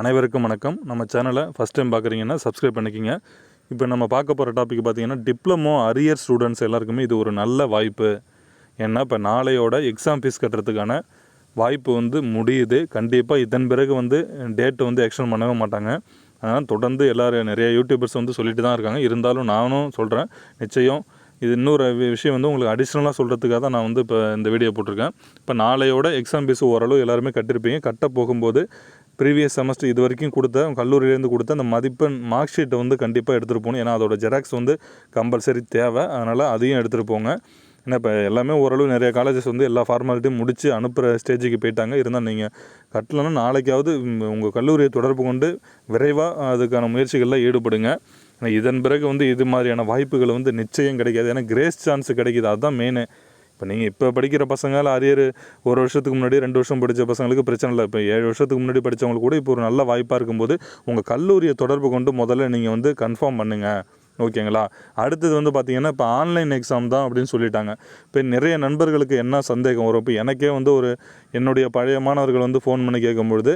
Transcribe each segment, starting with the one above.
அனைவருக்கும் வணக்கம். நம்ம சேனலை ஃபஸ்ட் டைம் பார்க்குறீங்கன்னா சப்ஸ்கிரைப் பண்ணிக்கிங்க. இப்போ நம்ம பார்க்க போகிற டாபிக் பார்த்தீங்கன்னா டிப்ளமோ அரியர் ஸ்டூடெண்ட்ஸ் எல்லாருக்குமே இது ஒரு நல்ல வாய்ப்பு. ஏன்னா இப்போ நாளையோட எக்ஸாம் ஃபீஸ் கட்டுறதுக்கான வாய்ப்பு வந்து முடியுது. கண்டிப்பாக இதன் பிறகு வந்து டேட்டை வந்து எக்ஸ்டன் பண்ணவே மாட்டாங்க. அதனால் தொடர்ந்து எல்லோரும் நிறைய யூடியூபர்ஸ் வந்து சொல்லிட்டு தான் இருக்காங்க. இருந்தாலும் நானும் சொல்கிறேன் நிச்சயம் இது இன்னொரு விஷயம் வந்து உங்களுக்கு அடிஷ்னலாக சொல்கிறதுக்காக தான் நான் வந்து இப்போ இந்த வீடியோ போட்டிருக்கேன். இப்போ நாளையோட எக்ஸாம் ஃபீஸ் ஓரளவு எல்லாருமே கட்டியிருப்பீங்க கட்ட போகும்போது ப்ரீவியஸ் செமஸ்டர் இது வரைக்கும் கொடுத்த கல்லூரியிலேருந்து கொடுத்த அந்த மதிப்பெண் மார்க் ஷீட்டை வந்து கண்டிப்பாக எடுத்துகிட்டு போகணும். ஏன்னா அதோட ஜெராக்ஸ் வந்து கம்பல்சரி தேவை. அதனால் அதையும் எடுத்துகிட்டு போங்க. ஏன்னா இப்போ எல்லாமே ஓரளவு நிறைய காலேஜஸ் வந்து எல்லா ஃபார்மாலிட்டியும் முடித்து அனுப்புகிற ஸ்டேஜுக்கு போயிட்டாங்க. இருந்தால் நீங்கள் கட்டலைன்னா நாளைக்காவது உங்கள் கல்லூரியை தொடர்பு கொண்டு விரைவாக அதுக்கான முயற்சிகளில் ஈடுபடுங்க. ஏன்னா இதன் பிறகு வந்து இது மாதிரியான வாய்ப்புகள் வந்து நிச்சயம் கிடைக்காது. ஏன்னா கிரேஸ் சான்ஸ் கிடைக்கிது. அதுதான் மெயினு இப்போ நீங்கள் இப்போ படிக்கிற பசங்களால் அரியர் ஒரு வருஷத்துக்கு முன்னாடி ரெண்டு வருஷம் படித்த பசங்களுக்கு பிரச்சனை இல்லை. இப்போ ஏழு வருஷத்துக்கு முன்னாடி படித்தவங்களுக்கு கூட இப்போ ஒரு நல்ல வாய்ப்பாக இருக்கும்போது உங்கள் கல்லூரியை தொடர்பு கொண்டு முதல்ல நீங்கள் வந்து கன்ஃபார்ம் பண்ணுங்கள் ஓகேங்களா? அடுத்தது வந்து பார்த்திங்கன்னா இப்போ ஆன்லைன் எக்ஸாம் தான் அப்படின்னு சொல்லிட்டாங்க. இப்போ நிறைய நண்பர்களுக்கு என்ன சந்தேகம் வரும்? இப்போ எனக்கே வந்து ஒரு என்னுடைய பழைய மாணவர்கள் வந்து ஃபோன் பண்ணி கேட்கும்பொழுது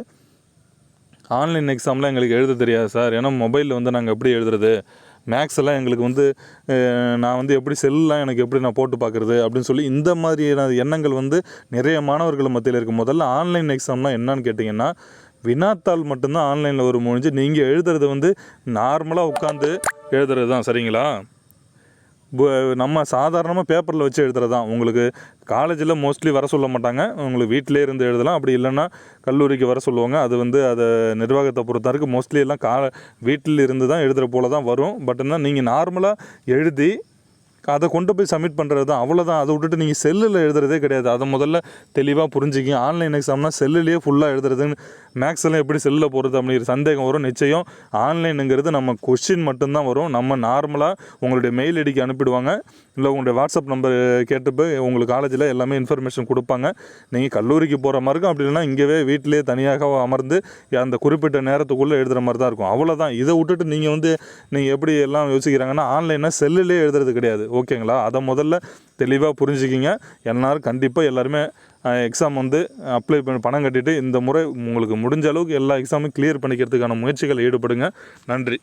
ஆன்லைன் எக்ஸாம்லாம் எங்களுக்கு எழுத தெரியாது சார். ஏன்னா மொபைலில் வந்து நாங்கள் எப்படி எழுதுறது? மேக்ஸ் எல்லாம் எங்களுக்கு வந்து நான் வந்து எப்படி செல்லாம் எனக்கு எப்படி நான் போட்டு பார்க்குறது அப்படின்னு சொல்லி இந்த மாதிரியான எண்ணங்கள் வந்து நிறைய மாணவர்கள் மத்தியில் இருக்குது முதல்ல ஆன்லைன் எக்ஸாம்லாம் என்னன்னு கேட்டிங்கன்னா வினாத்தாள் மட்டும்தான் ஆன்லைனில் ஒரு முடிஞ்சு நீங்கள் எழுதுறது வந்து நார்மலாக உட்காந்து எழுதுறது தான் சரிங்களா? நம்ம சாதாரணமாக பேப்பரில் வச்சு எழுதுறது தான் உங்களுக்கு காலேஜில் மோஸ்ட்லி வர சொல்ல மாட்டாங்க. உங்களுக்கு வீட்டிலே இருந்து எழுதலாம். அப்படி இல்லைன்னா கல்லூரிக்கு வர சொல்லுவாங்க. அது வந்து அதை நிர்வாகத்தை பொறுத்தா இருக்குது மோஸ்ட்லி எல்லாம் கா வீட்டில் இருந்து தான் எழுதுகிற போல தான் வரும். பட் என்ன நீங்கள் நார்மலாக எழுதி அதை கொண்டு போய் சப்மிட் பண்ணுறது தான் அவ்வளோதான் அதை விட்டுட்டு நீங்கள் செல்லில் எழுதுறதே கிடையாது. அதை முதல்ல தெளிவாக புரிஞ்சுக்கிங்க. ஆன்லைன் எக்ஸாம்னா செல்லுலேயே ஃபுல்லாக எழுதுறதுன்னு மேக்ஸ் எல்லாம் எப்படி செல்லில் போகிறது அப்படிங்கிற சந்தேகம் வரும் நிச்சயம். ஆன்லைனுங்கிறது நம்ம கொஷின் மட்டும்தான் வரும். நம்ம நார்மலாக உங்களுடைய மெயில் ஐடிக்கு அனுப்பிடுவாங்க. இல்லை உங்களுடைய வாட்ஸ்அப் நம்பர் கேட்டு போய் உங்களுக்கு காலேஜில் எல்லாமே இன்ஃபர்மேஷன் கொடுப்பாங்க. நீங்கள் கல்லூரிக்கு போகிற மாதிரி இருக்கும் அப்படி இல்லைன்னா இங்கேவே வீட்டிலே தனியாக அமர்ந்து அந்த குறிப்பிட்ட நேரத்துக்குள்ளே எழுதுகிற மாதிரி தான் இருக்கும். அவ்வளோதான் இதை விட்டுட்டு நீங்கள் வந்து நீங்கள் எப்படி எல்லாம் யோசிக்கிறாங்கன்னா ஆன்லைனாக செல்லுலேயே எழுதுறது கிடையாது. ஓகேங்களா? அதை முதல்ல தெளிவாக புரிஞ்சுக்கிங்க. எல்லோரும் கண்டிப்பாக எல்லாருமே எக்ஸாம் வந்து அப்ளை பண்ணி பணம் கட்டிட்டு இந்த முறை உங்களுக்கு முடிஞ்ச அளவுக்கு எல்லா எக்ஸாமும் கிளியர் பண்ணிக்கிறதுக்கான முயற்சிகள் ஈடுபடுங்க. நன்றி.